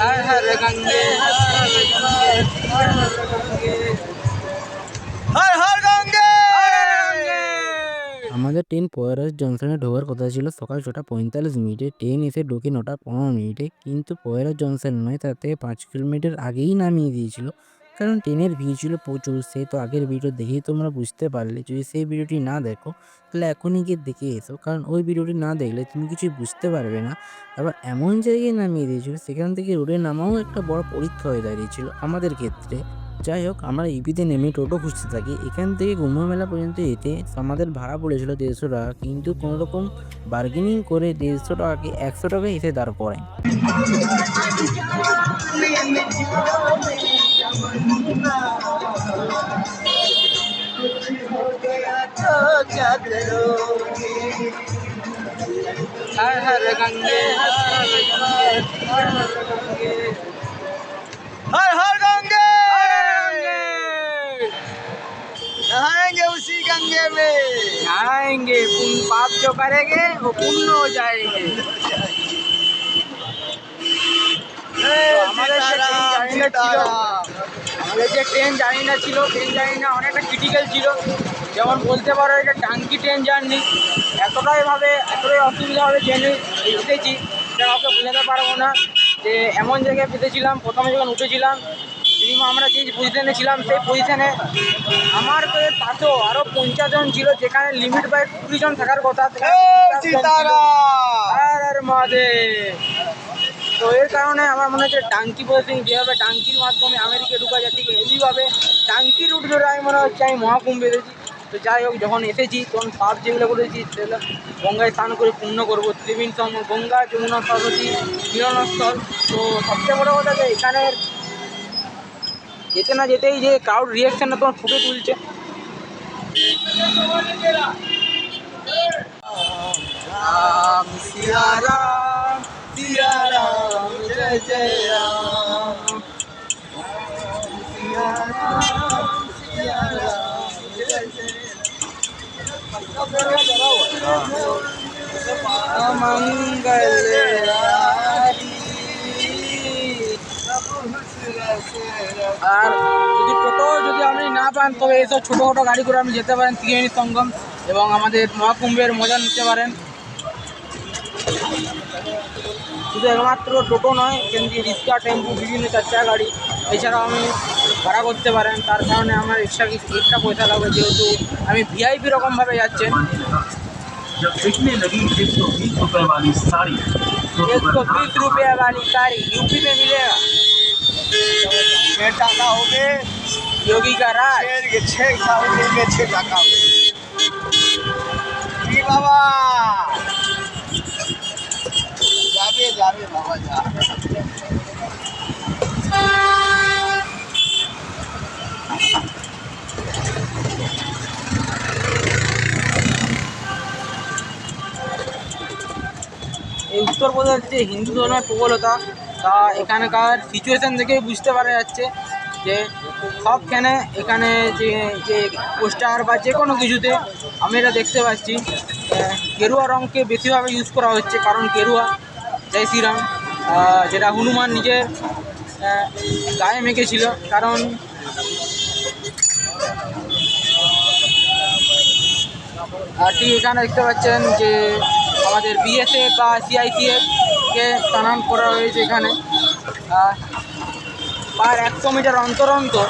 हर हर गंगे हर हर गंगे हर हर ট্রেন পয়রাজ জংশনে ঢোকার কথা ছিল। সকাল ছটা পঁয়তাল্লিশ মিনিটে ট্রেন এসে ঢোকে নটা পনেরো মিনিটে কিন্তু পয়রাজ জংশন নয় থেকে পাঁচ কিলোমিটার আগেই নামিয়ে দিয়েছিল। কারণ ট্রেনের ভিড় ছিল প্রচুর, সে তো আগের ভিডিও দেখেই তোমরা বুঝতে পারলে। যদি সেই ভিডিওটি না দেখো, তাহলে এখনই গিয়ে দেখে এসো। কারণ ওই ভিডিওটি না দেখলে তুমি কিছুই বুঝতে পারবে না। আবার এমন জায়গায় নামিয়ে দিয়েছিল, সেখান থেকে রোডে নামাও একটা বড় পরীক্ষা হয়ে দাঁড়িয়েছিল আমাদের ক্ষেত্রে। যাই হোক আমরা ইপিতে নেমে টোটো খুঁজতে থাকি এখান থেকে কুম্ভ মেলা পর্যন্ত যেতে আমাদের ভাড়া পড়েছিল দেড়শো টাকা কিন্তু কোনো রকম বার্গেনিং করে দেড়শো টাকাকে একশো টাকা এসে দাঁড় করায় हर हर गंगे हर हर गंगे हर हर गंगे हर हर गंगे गंगे नहाएंगे उसी गंगे में नहाएंगे पुण्य पाप जो करेंगे वो पुण्य हो जाएंगे जय আমাদের যে सीताराम, ট্রেন জার্নিটা ছিল सीताराम। আমাদের যে ট্রেন জার্নিটা ছিল ট্রেন জার্নিটা অনেকটা ক্রিটিক্যাল ছিল যেমন বলতে পারো এটা টাঙ্কি ট্রেন জার্নি এতটাই ভাবে এতটাই অসুবিধাভাবে ট্রেনে এসেছি সেটা কাউকে বোঝাতে পারবো না যে এমন জায়গায় পেতেছিলাম প্রথমে যখন উঠেছিলাম মিনিমাম আমরা যে পজিশনে ছিলাম সেই পজিশনে আমার পাশেও আরও পঞ্চাশ জন ছিল যেখানে লিমিট বাই কুড়ি জন থাকার কথা। আর তো এর কারণে আমার মনে হচ্ছে ডাঙ্কি প্রসেসিং যেভাবে ডাঙ্কির মাধ্যমে আমেরিকা ঢুকা যায় ঠিক এইভাবে। টাঙ্কি রুট ধরে আমি মনে হচ্ছে আমি মহাকুম্ভ এসেছি। তো যাই হোক যখন এসেছি তখন সাপ যেগুলো করেছি সেগুলো গঙ্গায় স্নান করে পূর্ণ করব। ত্রিবিণ গঙ্গা যমুনা সরস্বতী মিলনস্থল। তো সবচেয়ে বড় কথা যে এখানের যেতে না যেতেই যে ক্রাউড রিয়াকশনটা তোমার ফুটে তুলছে राम আর যদি টোটো যদি আপনি না পান তবে এইসব ছোটো ছোটো গাড়ি করে আপনি যেতে পারেন ত্রিবেণী সঙ্গম এবং আমাদের মহাকুম্ভের মজা নিতে পারেন শুধু একমাত্র টোটো নয় কিন্তু রিক্সা টেম্পু বিভিন্ন চার চাকা গাড়ি এছাড়াও আমি ভাড়া করতে পারেন তার কারণে আমার এক্সট্রা কিছু এক্সট্রা পয়সা লাগবে যেহেতু আমি ভিআইপি রকমভাবে যাচ্ছেন जब बिकने लगी एक सौ बीस रुपए वाली साड़ी तो एक सौ बीस रुपये वाली साड़ी यूपी में मिलेगा बेटा का हो गए योगी का राज शेर के छह खाओ के छह टाका हो गए बाबा जावे जावे बाबा जा এই উত্তরপ্রদেশ যে হিন্দু ধর্মের প্রবলতা তা এখানকার সিচুয়েশান দেখেই বুঝতে পারা যাচ্ছে যে সবখানে এখানে যে যে পোস্টার বা যে কোনো কিছুতে আমি এটা দেখতে পাচ্ছি। গেরুয়া রঙকে বেশিভাবে ইউজ করা হচ্ছে কারণ গেরুয়া, জয় শ্রীরাম যেটা হনুমান নিজের গায়ে মেখেছিল। কারণ আর ঠিক এখানে দেখতে পাচ্ছেন যে আমাদের বিএসএফ বা সিআইসিএফ কে স্থানান করা হয়েছে এখানে। আহ, পার একশো মিটার অন্তর অন্তর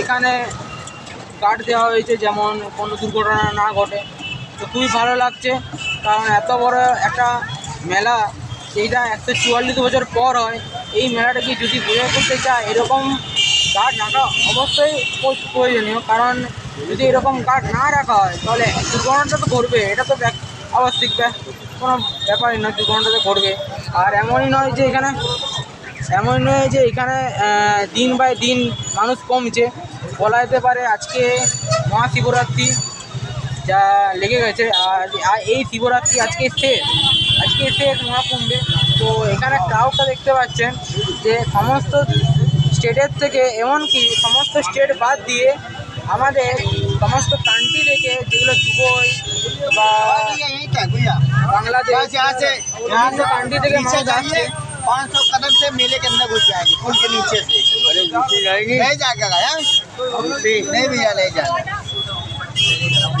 এখানে গার্ড দেওয়া হয়েছে যেমন কোনো দুর্ঘটনা না ঘটে। তো খুবই ভালো লাগছে কারণ এত বড় একটা মেলা এইটা একশো চুয়াল্লিশ বছর পর হয় এই মেলাটাকে যদি বোঝা করতে চায় এরকম গার্ড রাখা অবশ্যই প্রয়োজনীয়। কারণ যদি এরকম গার্ড না রাখা হয় তাহলে দুর্ঘটনাটা তো ঘটবে এটা তো আবশ্যিক ব্যাক কোনো ব্যাপারই নয় দুর্ঘটনাটা তো ঘটবে। আর এমনই নয় যে এখানে, এমনই নয় যে এখানে দিন বাই দিন মানুষ কমছে। বলা যেতে পারে আজকে মহাশিবরাত্রি যা লেগে গেছে, আর এই শিবরাত্রি আজকে শেষ। আজকে শেষ মহাকুম্ভে। তো এখানে ক্রাউডটা দেখতে পাচ্ছেন যে সমস্ত স্টেটের থেকে, এমনকি সমস্ত স্টেট বাদ দিয়ে আমাদের সমস্ত কান্ট্রি থেকে যেগুলো দুবই বা यही क्या भैया বাংলাদেশ बस यहाँ से यहाँ से কান্ট্রি থেকে पीछे মানুষ আসছে जाइए पाँच सौ कदम से मेले के अंदर घुस जाएंगे पुल के नीचे से अरे नीचे जाएंगे नहीं जाएगा यार नहीं भैया नहीं जाना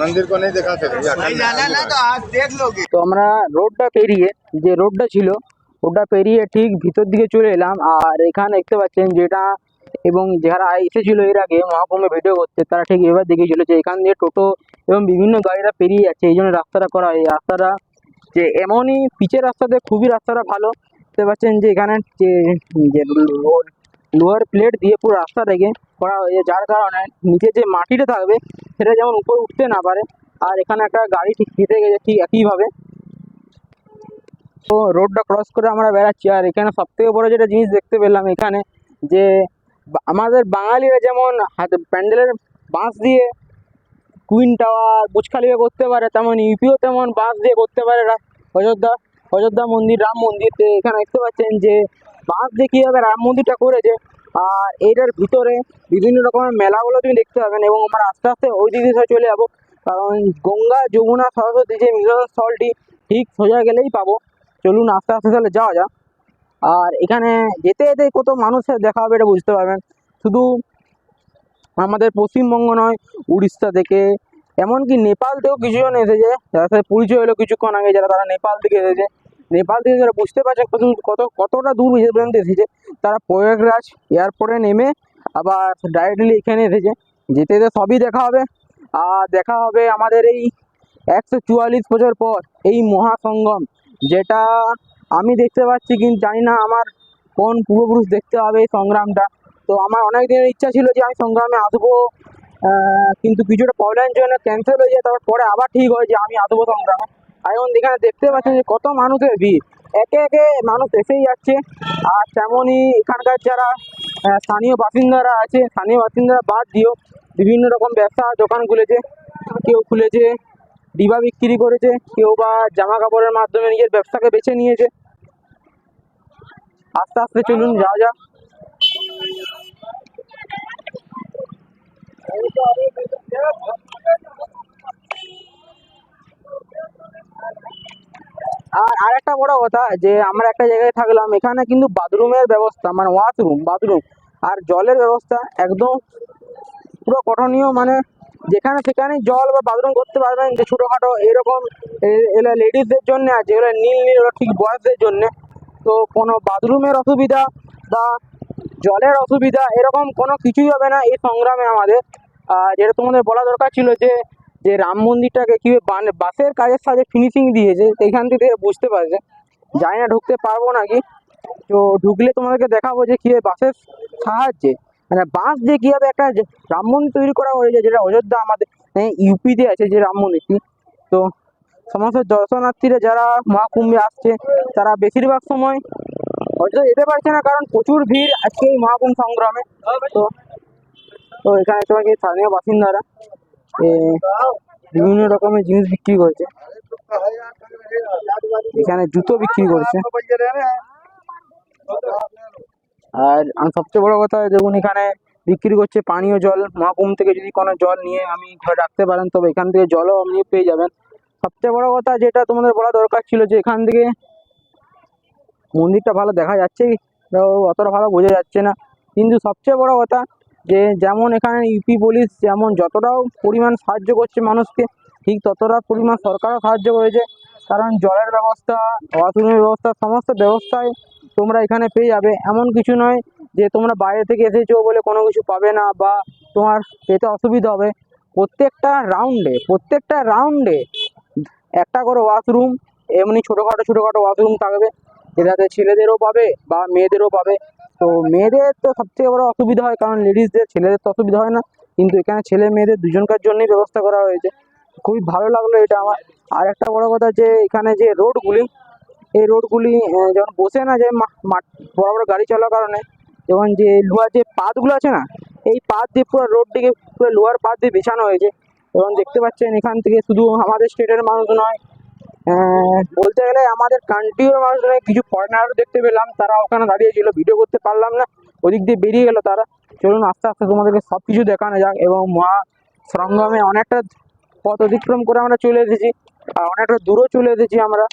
মন্দির তো আমরা রোডটা পেরিয়ে যে রোডটা ছিল ওটা পেরিয়ে ঠিক ভিতর দিকে চলে এলাম। আর এখানে দেখতে পাচ্ছেন যেটা এবং যারা এসেছিল এর আগে মহাকুম্ভে ভিডিও করতে তারা ঠিক এবার দেখে চলেছে এখান দিয়ে টোটো এবং বিভিন্ন গাড়িরা পেরিয়ে যাচ্ছে। এই জন্য রাস্তাটা করা এই রাস্তাটা যে এমনই পিচের রাস্তাতে খুবই রাস্তাটা ভালো। দেখতে পাচ্ছেন যে এখানে যে যে লোয়ার প্লেট দিয়ে পুরো রাস্তা থেকে করা হয়েছে, যার কারণে নিচে যে মাটিটা থাকবে সেটা যেমন উপরে উঠতে না পারে, আর এখানে একটা গাড়ি ঠিক ফেটে গেছে ঠিক একইভাবে। তো রোডটা ক্রস করে আমরা বেড়াচ্ছি, আর এখানে সব থেকে বড়ো যেটা জিনিস দেখতে পেলাম এখানে যে আমাদের বাঙালিরা যেমন হাতে, প্যান্ডেলের বাঁশ দিয়ে কুইন টাওয়ার বুজ খালিফা করতে পারে, তেমন ইউপিও তেমন বাঁশ দিয়ে করতে পারে অযোধ্যা অযোধ্যা মন্দির, রাম মন্দির। এখানে দেখতে পাচ্ছেন যে বাঁশ দিয়ে কীভাবে রাম মন্দিরটা করেছে। আর এটার ভিতরে বিভিন্ন রকমের মেলাগুলো তুমি দেখতে পাবেন এবং আমরা আস্তে আস্তে ওই দিকে চলে যাব। কারণ গঙ্গা, যমুনা, সরস্বতী যে মিলন স্থলটি ঠিক সোজা গেলেই পাবো। চলুন আস্তে আস্তে তাহলে যাওয়া যাক। আর এখানে যেতে যেতে কত মানুষের দেখা হবে এটা বুঝতে পারবেন। শুধু আমাদের পশ্চিমবঙ্গ নয়, উড়িষ্যা থেকে, এমনকি নেপাল থেকেও কিছুজন এসেছে। যারা সাথে পরিচয় হলো কিছুক্ষণ আগে, যারা তারা নেপাল থেকে এসেছে। নেপাল থেকে যারা বুঝতে পারছে কত কত, কতটা দূর পর্যন্ত এসেছে, তারা প্রয়াগরাজ এয়ারপোর্টে নেমে আবার ডাইরেক্টলি এখানে এসেছে। যেতে যেতে সবই দেখা হবে। আর দেখা হবে আমাদের এই একশো চুয়াল্লিশ বছর পর এই মহাসঙ্গম যেটা আমি দেখতে পাচ্ছি কিন্তু জানি না আমার কোন পূর্বপুরুষ দেখতে হবে এই সংগ্রামটা। তো আমার অনেক দিনের ইচ্ছা ছিল যে আমি সংগ্রামে আসব কিন্তু কিছুটা প্রবলেমের জন্য ক্যান্সেল হয়ে যায়, তারপর পরে আবার ঠিক হয় যে আমি আসব সংগ্রামে। এখন এখানে দেখতে পাচ্ছেন যে কত মানুষের ভিড়। একে একে মানুষ এসেই যাচ্ছে। আর তেমনই এখানকার যারা স্থানীয় বাসিন্দারা আছে, স্থানীয় বাসিন্দারা বাদ দিয়েও বিভিন্ন রকম ব্যবসা দোকান খুলেছে। কেউ খুলেছে, ডিবা বিক্রি করেছে, কেউ বা জামা কাপড়ের মাধ্যমে নিজের ব্যবসাকে বেছে নিয়েছে। আস্তে আস্তে চলুন যা যাক আর আরেকটা বড় কথা যে আমরা একটা জায়গায় থাকলাম, এখানে কিন্তু বাথরুমের ব্যবস্থা মানে ওয়াশরুম, বাথরুম আর জলের ব্যবস্থা একদম পুরো গঠনীয় মানে যেখানে সেখানে জল বা বাথরুম করতে পারবেন, যে ছোটোখাটো এরকম এগুলো লেডিসদের জন্য আর যেগুলো নীল নীল ঠিক বয়সদের জন্যে। তো কোনো বাথরুমের অসুবিধা বা জলের অসুবিধা এরকম কোনো কিছুই হবে না এই সংগ্রামে আমাদের। আর যেটা তোমাদের বলা দরকার ছিল যে যে রাম মন্দিরটাকে কীভাবে বাঁশের কাজের সাথে ফিনিশিং দিয়েছে সেইখান থেকে বুঝতে পারছে। জানি না ঢুকতে পারব নাকি। তো ঢুকলে তোমাদেরকে দেখাবো যে কীভাবে বাঁশের সাহায্যে মানে বাঁশ দিয়ে কীভাবে একটা রাম মন্দির তৈরি করা হয়েছে, যেটা অযোধ্যা আমাদের ইউপিতে আছে যে রাম মন্দিরটি। তো সমস্ত দর্শনার্থীরা যারা মহাকুম্ভে আসছে, তারা বেশিরভাগ সময় হয়তো যেতে পারছে না, কারণ প্রচুর ভিড় আজকে এই মহাকুম্ভ সংগ্রামে। তো তো এখানে তোমাকে স্থানীয় বাসিন্দারা বিভিন্ন রকমের জিনিস বিক্রি করছে। এখানে জুতো বিক্রি করছে। আর আমি সবচেয়ে বড় কথা, দেখুন এখানে বিক্রি করছে পানীয় জল। মহাকুম থেকে যদি কোনো জল নিয়ে আমি ঘরে রাখতে পারেন, তবে এখান থেকে জলও আপনি পেয়ে যাবেন। সবচেয়ে বড় কথা যেটা তোমাদের বলা দরকার ছিল যে এখান থেকে মন্দিরটা ভালো দেখা যাচ্ছে অতটা ভালো বোঝা যাচ্ছে না। কিন্তু সবচেয়ে বড় কথা যে যেমন এখানে ইউপি পুলিশ যেমন যতটাও পরিমাণ সাহায্য করছে মানুষকে, ঠিক ততটা পরিমাণ সরকারও সাহায্য করেছে। কারণ জলের ব্যবস্থা ওয়াশরুমের ব্যবস্থা, সমস্ত ব্যবস্থায় তোমরা এখানে পেয়ে যাবে। এমন কিছু নয় যে তোমরা বাইরে থেকে এসেছ বলে কোনো কিছু পাবে না বা তোমার পেতে অসুবিধা হবে। প্রত্যেকটা রাউন্ডে প্রত্যেকটা রাউন্ডে একটা করে ওয়াশরুম এমনি ছোটোখাটো ছোটোখাটো ওয়াশরুম থাকবে। যেটাতে ছেলেদেরও পাবে বা মেয়েদেরও পাবে। তো মেয়েদের তো সবথেকে বড় অসুবিধা হয়, কারণ লেডিসদের ছেলেদের তো অসুবিধা হয় না। কিন্তু এখানে ছেলে মেয়েদের দুজনকার জন্যই ব্যবস্থা করা হয়েছে। খুবই ভালো লাগল এটা আমার। আর একটা বড় কথা যে, এখানে যে রোডগুলি এই রোডগুলি যেমন বসে না যে মাঠ বড় বড় গাড়ি চলার কারণে যেমন যে লোহার যে পাতগুলো আছে না, এই পাত দিয়ে পুরো রোডটিকে পুরো লোহার পাত দিয়ে বিছানো হয়েছে। এবং দেখতে পাচ্ছেন এখান থেকে শুধু আমাদের স্টেটের মানুষ নয় বলতে গেলে আমাদের কান্ট্রির মানুষের কিছু ফরেনারও দেখতে পেলাম, তারা ওখানে দাঁড়িয়ে ছিল ভিডিও করতে পারলাম না, ওদিক দিয়ে বেরিয়ে গেল তারা। চলুন, আস্তে আস্তে তোমাদেরকে সব কিছু দেখানো যাক, এবং মহা সঙ্গমে অনেকটা পথ অতিক্রম করে আমরা চলে এসেছি, আর অনেকটা দূরও চলে এসেছি আমরা।